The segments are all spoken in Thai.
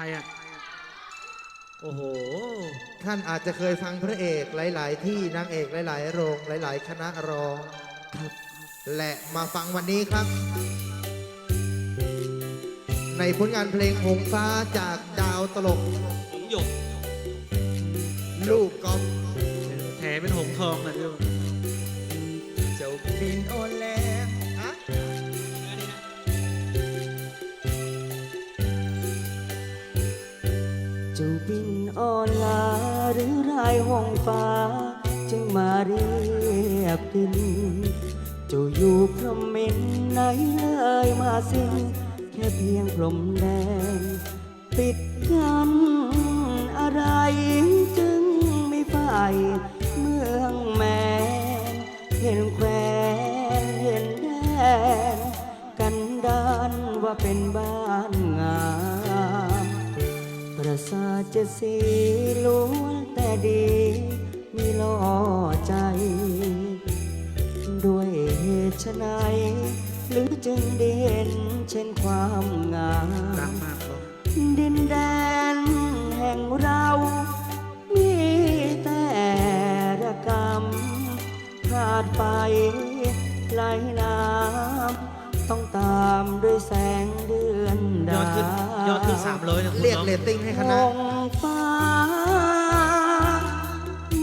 รอะ โอ้โห ท่านอาจจะเคยฟังพระเอกหลาย ๆ ที่นางเอกหลาย ๆ โรงหลาย ๆ คณะร้อง และมาฟังวันนี้ครับ ในผลงานเพลงหงฟ้าจากดาวตลกผมหยกลูกกอล์ฟแถเป็นหงทองนะดูเจ้ จูบินอ่อนลาหรือรายห้องฟ้า จึงมาเรียบดินจูอยู่พรมเมนไหนเลยมาสิแค่เพียงพรมแดงปิดกันอะไรจึงไม่ไปเมืองแมนเห็นแควนเห็นแดนกันดานว่าเป็นบ้าน ประสาทเจะสีล้วนแต่ดีมีล่อใจ ด้วยเหตุไฉนหรือจึงได้เห็นเช่นความงามดังมากหรอกดินแดนแห่งเรา มีแต่ระกำพลาดไปไหลน้ำ ต้องตามด้วยแสงเดือนยดาอดขึ้นยอดขึ้นสามร้อยนะคุณเรียกน้อง เรตติ้งให้คหณะงฟ้า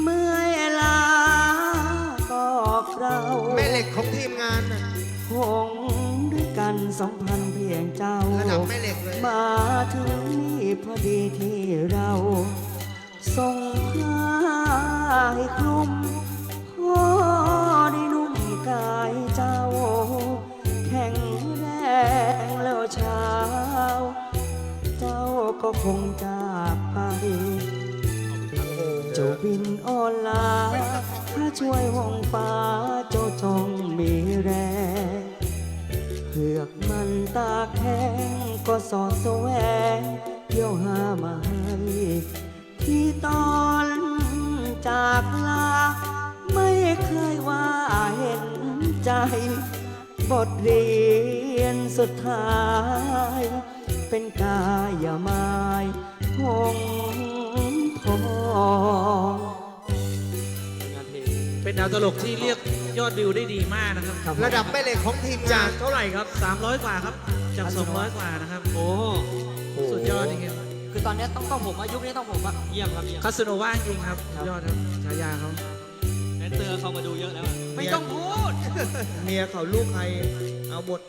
เมื่อยล้าบอกเราแม่เหล็กของทีมงานน่ะ คงด้วยกันสองพันเพียงเจ้า ระดับแม่เหล็กเลย มาถึงนี่พอดีที่เราส่งผ้าใก็คงจากไป เจ้าบินออนลาถ้าช่วยห้องฟ้าเจ้าจงมีแรงเผือกมันตาแห้งก็สอดแสวงเที่ยวหามาให้ที่ตอนจากลา ไม่เคยว่าเห็นใจ บทเรียนสุดท้าย เป็นกายามายหงทองงานเพลงเป็นดาวตลกที่เรียกยอดวิวได้ดีมากนะครับ ระดับแม่เหล็กของทีมจางากนเท่าไหร่ครับ 300 กว่าครับ จาก 200 กว่านะครับ โอ้สุดยอดจริงคือตอนนี้ต้องต้องผมอะยุคนี้ต้องผมอะเยี่ยมครับเยี่ยมๆคาสโนว่าจริงครับ ยอดครับฉายาเขาแดน เซอร์เขามาดูเยอะแล้วอะไม่ต้องพูด เมียเขาลูกใครเอาหมด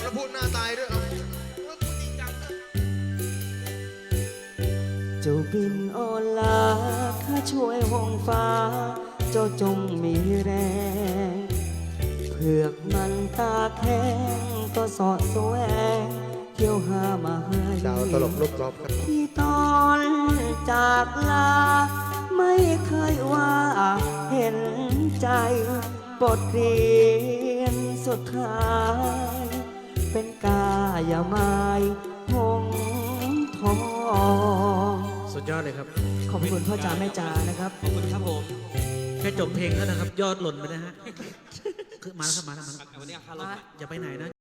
แล้วพูดหน้าตายด้วยเอาเจ้าบินออนลาข้าช่วยห้องฟ้า เจ้าจงมีแรง เผือกมันตาแข็งก็สอดแสวงเที่ยวหามาให้ ดาวตลกลูกกอล์ฟครับที่ตอนจากลา ไม่เคยว่าเห็นใจบทเรียนสุดท้าย เป็นกายามายหงทองสุดยอดเลยครับขอบคุณพ่อจ๋าแม่จ๋านะครับ ขอบคุณครับผมแค่จบเพลงแล้วนะครับ ยอดหล่นไปนะฮะ คือมาแล้วครับมาแล้วมาแล้ววันนี้ค่ารถอย่าไปไหนนะ